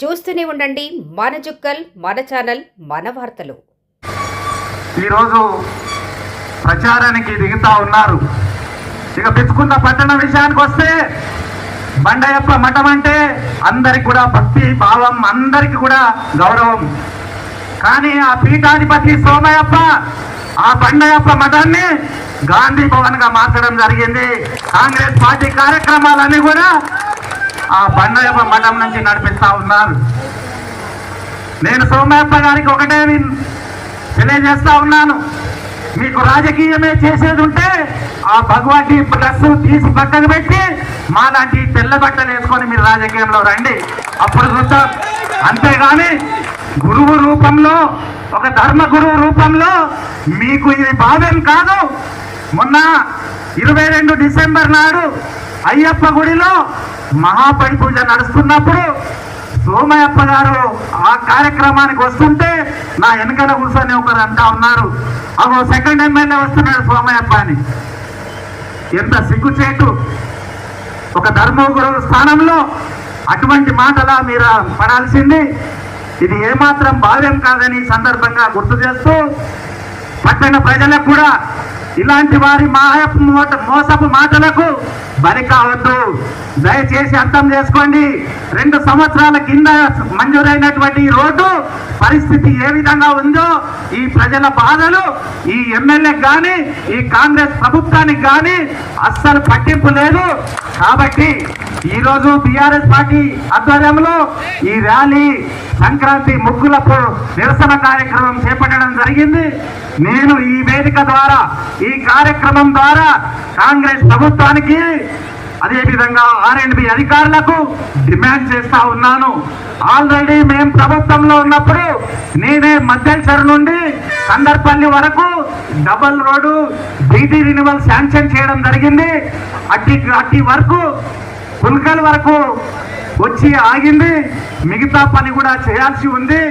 చూస్తూనే ఉండండి మన జుక్కల్ మన ఛానల్ మన వార్తలు. ఈరోజు ప్రచారానికి దిగుతా ఉన్నారు. ఇక పెట్టుకున్న పట్టణ విషయానికి వస్తే బండయప్ప మఠం అంటే అందరికి కూడా భక్తి భావం అందరికి కూడా గౌరవం. కానీ ఆ పీఠాధిపతి సోమయప్ప ఆ బండయప్ప మఠాన్ని గాంధీ భవన్గా మార్చడం జరిగింది. కాంగ్రెస్ పార్టీ కార్యక్రమాలన్నీ కూడా ఆ బండయప్ప మఠం నుంచి నడిపిస్తా ఉన్నారు. నేను సోమయప్ప గారికి ఒకటే తెలియజేస్తా ఉన్నాను. మీకు రాజకీయమే చేసేది ఉంటే ఆ భగవతి డ్రెస్ తీసి పక్కకు పెట్టి మాలాంటి తెల్ల బట్టలు వేసుకొని మీరు రాజకీయంలో రండి. అప్పుడు చూద్దాం. అంతేగాని గురువు రూపంలో ఒక ధర్మ గురువు రూపంలో మీకు ఇది భావ్యం కాదు. మొన్న ఇరవై రెండు డిసెంబర్ నాడు అయ్యప్ప గుడిలో మహాపడి పూజ నడుస్తున్నప్పుడు సోమయప్ప గారు ఆ కార్యక్రమానికి వస్తుంటే నా వెనకాల కూర్చొని ఒకరు అంటా ఉన్నారు. అగో సెకండ్ ఎమ్మెల్యే వస్తున్నాడు సోమయప్ప అని. ఎంత సిగ్గుచేటు. ఒక ధర్మగురు స్థానంలో అటువంటి మాటలా మీరు పడాల్సింది. ఇది ఏమాత్రం భావ్యం కాదని సందర్భంగా గుర్తు చేస్తూ పట్టణ ప్రజలకు కూడా ఇలాంటి వారి మాయపు మోట మోసపు మాటలకు బరి కావద్దు దయచేసి అర్థం చేసుకోండి. రెండు సంవత్సరాల కింద మంజూరైనటువంటి రోడ్డు పరిస్థితి ఏ విధంగా ఉందో ఈ ప్రజల బాధలు ఈ ఎమ్మెల్యేకి కానీ ఈ కాంగ్రెస్ ప్రభుత్వానికి కానీ అస్సలు పట్టింపు లేదు. కాబట్టి ఈరోజు బీఆర్ఎస్ పార్టీ ఆధ్వర్యంలో ఈ ర్యాలీ సంక్రాంతి ముగ్గులపు నిరసన కార్యక్రమం చేపట్టడం జరిగింది. నేను ఈ వేదిక ద్వారా ఈ కార్యక్రమం ద్వారా కాంగ్రెస్ ప్రభుత్వానికి అదేవిధంగా ఆర్ అండ్ బి అధికారులకు డిమాండ్ చేస్తా ఉన్నాను. ఆల్రెడీ మేము ప్రభుత్వంలో ఉన్నప్పుడు నేనే మధ్యల్సర్ నుండి కందర్పల్లి వరకు double road BT renewal sanction చేయడం జరిగింది. అట్టి అట్టి వరకు పుల్కల్ వరకు వచ్చి ఆగింది. మిగతా పని కూడా చేయాల్సి ఉంది.